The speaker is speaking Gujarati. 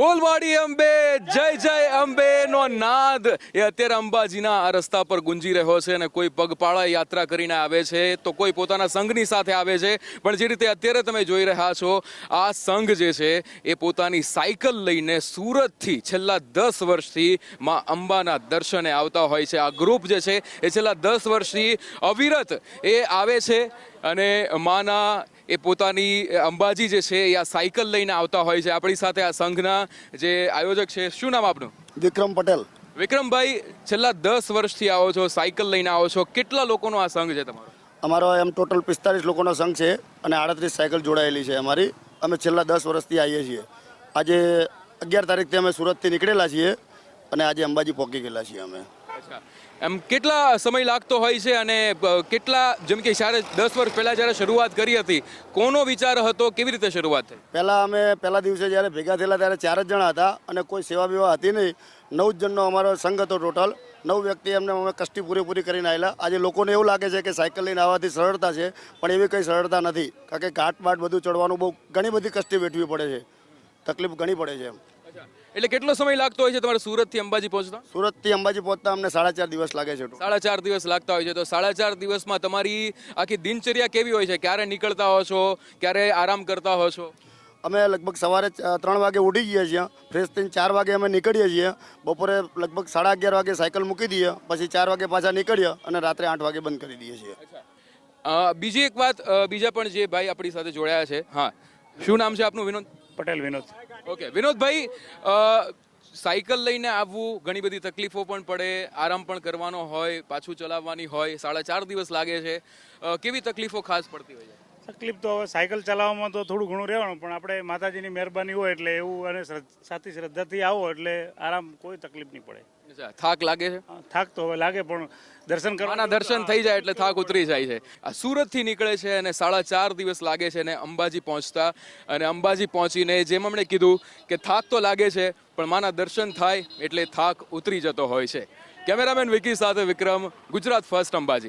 બોલવાડી અંબે, જય જય અંબે નો નાદ. એ અત્યારે અંબાજીના આ રસ્તા પર ગુંજી રહ્યો છે અને કોઈ પગપાળા યાત્રા કરીને આવે છે તો કોઈ પોતાના સંઘની સાથે આવે છે. પણ જે રીતે અત્યારે તમે જોઈ રહ્યા છો, આ સંઘ જે છે એ પોતાની સાયકલ લઈને સુરતથી છેલ્લા દસ વર્ષથી માં અંબાના દર્શને આવતા હોય છે. આ ગ્રુપ જે છે એ છેલ્લા દસ વર્ષથી અવિરત એ આવે છે અને માના એ પોતાની અંબાજી જે છે એ આ સાયકલ લઈને આવતા હોય છે. આપણી સાથે આ સંઘના જે આયોજક છે શું નામ આપનું? વિક્રમ પટેલ. વિક્રમભાઈ છેલ્લા દસ વર્ષથી આવો છો સાયકલ લઈને આવો છો. કેટલા લોકોનો આ સંઘ છે તમારો? અમારો એમ ટોટલ પિસ્તાલીસ લોકોનો સંઘ છે અને આડત્રીસ સાયકલ જોડાયેલી છે અમારી. અમે છેલ્લા દસ વર્ષથી આવીએ છીએ. આજે અગિયાર તારીખથી અમે સુરતથી નીકળેલા છીએ અને આજે અંબાજી પહોંચી ગયેલા છીએ અમે. એમ કેટલા સમય લાગતો હોય છે અને કેટલા, જેમ કે જ્યારે દસ વર્ષ પહેલાં જ્યારે શરૂઆત કરી હતી, કોનો વિચાર હતો, કેવી રીતે શરૂઆત થઈ? પહેલાં અમે પહેલા દિવસે જ્યારે ભેગા થયેલા ત્યારે ચાર જ જણા હતા અને કોઈ સેવા બેવા હતી નહીં. નવ જણનો અમારો સંઘ હતો ટોટલ. નવ વ્યક્તિ એમને અમે કષ્ટી પૂરેપૂરી કરીને આવેલા. આજે લોકોને એવું લાગે છે કે સાયકલ લઈને આવવાથી સરળતા છે, પણ એવી કંઈ સરળતા નથી. કારણ કે ઘાટ બાટ બધું ચડવાનું બહુ ઘણી બધી કષ્ટી વેઠવી પડે છે. તકલીફ ઘણી પડે છે એમ. એટલે કેટલો સમય લાગતો હોય છે તમારે સુરતથી અંબાજી પહોંચતા? સુરતથી અંબાજી પહોંચતા અમને સાડા ચાર દિવસ લાગે છે સાડા ચાર દિવસ લાગતા હોય છે. તો સાડા ચાર દિવસમાં તમારી આખી દિનચર્યા કેવી હોય છે? ક્યારે નીકળતા હો છો? ક્યારે આરામ કરતા હો છો? અમે લગભગ સવારે ત્રણ વાગે ઉઠી જઈએ છીએ. ફ્રેશ થઈને ચાર વાગે અમે નીકળીએ છીએ. બપોરે લગભગ સાડા અગિયાર વાગે સાયકલ મૂકી દઈએ. પછી ચાર વાગે પાછા નીકળીએ અને રાત્રે આઠ વાગે બંધ કરી દઈએ છીએ. બીજી એક વાત બીજા પણ જે ભાઈ આપણી સાથે જોડાયા છે. હા. શું નામ છે આપનું વિનોદ? પટેલ, વિનોદ. ઓકે, વિનોદભાઈ સાયકલ લઈને આવવું ઘણી બધી તકલીફો પણ પડે, આરામ પણ કરવાનો હોય, પાછું ચલાવવાની હોય, સાડા ચાર દિવસ લાગે છે. કેવી તકલીફો ખાસ પડતી હોય છે? તકલીફ તો હવે સાયકલ ચલાવવામાં તો થોડું ઘણું રહેવાનું પણ આપણે માતાજીની મહેરબાની હોય એટલે એવું અને સાથી શ્રદ્ધાથી આવો એટલે આરામ કોઈ તકલીફ નહીં પડે. થાક લાગે છે? થાક તો હવે લાગે પણ દર્શન કરવાના દર્શન થઈ જાય એટલે થાક ઉતરી જાય છે. આ સુરતથી નીકળે છે અને સાડા ચાર દિવસ લાગે છે અને અંબાજી પહોંચતા. અને અંબાજી પહોંચીને જેમ અમને કીધું કે થાક તો લાગે છે પણ માના દર્શન થાય એટલે થાક ઉતરી જતો હોય છે. કેમેરામેન વિકી સાથે વિક્રમ ગુજરાત ફર્સ્ટ અંબાજી.